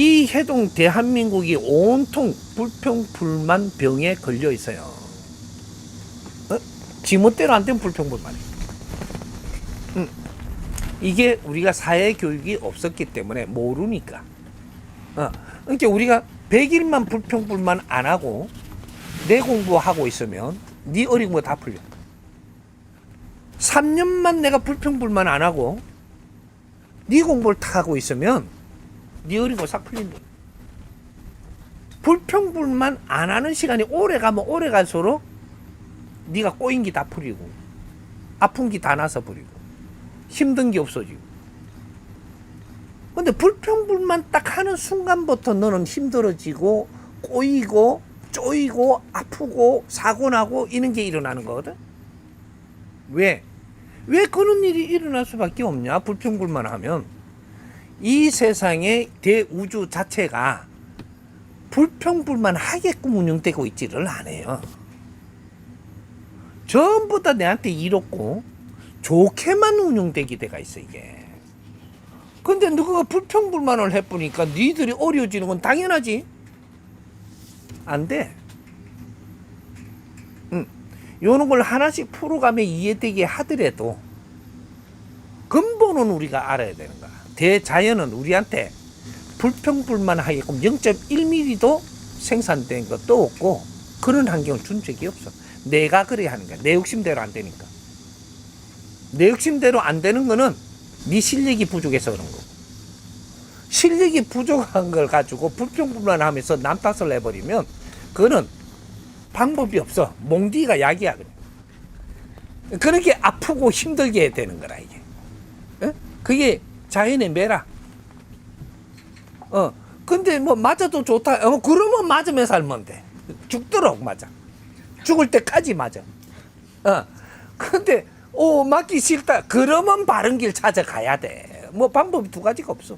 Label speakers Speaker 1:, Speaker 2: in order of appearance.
Speaker 1: 이 해동 대한민국이 온통 불평불만 병에 걸려 있어요. 어? 지멋대로 안 되면 불평불만이. 응. 이게 우리가 사회 교육이 없었기 때문에 모르니까. 어. 그러니까 우리가 100일만 불평불만 안 하고 내 공부하고 있으면 네 어린 거 다 풀려. 3년만 내가 불평불만 안 하고 네 공부를 다 하고 있으면 네 어린 거싹 풀린다. 불평불만 안 하는 시간이 오래 가면 오래 갈수록 네가 꼬인 게 다 풀리고 아픈 게 다 나서 버리고 힘든 게 없어지고 근데 불평불만 딱 하는 순간부터 너는 힘들어지고 꼬이고 쪼이고 아프고 사고 나고 이런 게 일어나는 거거든 왜? 왜 그런 일이 일어날 수밖에 없냐 불평불만 하면 이 세상의 대우주 자체가 불평불만 하게끔 운영되고 있지를 않아요. 전부 다 내한테 이롭고 좋게만 운영되게 돼가 있어 이게. 근데 누가 불평불만을 해보니까 니들이 어려워지는 건 당연하지. 안 돼. 응. 요런 걸 하나씩 풀어가며 이해되게 하더라도 근본은 우리가 알아야 되는 거야. 대자연은 우리한테 불평불만하게끔 0.1mm도 생산된 것도 없고 그런 환경을 준 적이 없어. 내가 그래야 하는 거야. 내 욕심대로 안 되니까. 내 욕심대로 안 되는 거는 네 실력이 부족해서 그런 거고. 실력이 부족한 걸 가지고 불평불만하면서 남 탓을 해버리면 그거는 방법이 없어. 몽디가 약이야. 그래. 그렇게 아프고 힘들게 되는 거라 이게. 어? 그게 자연의 매라. 어. 근데 뭐 맞아도 좋다. 어, 그러면 맞으면 살면 돼. 죽도록 맞아. 죽을 때까지 맞아. 어. 근데 오 맞기 싫다. 그러면 바른 길 찾아가야 돼. 뭐 방법이 두 가지가 없어.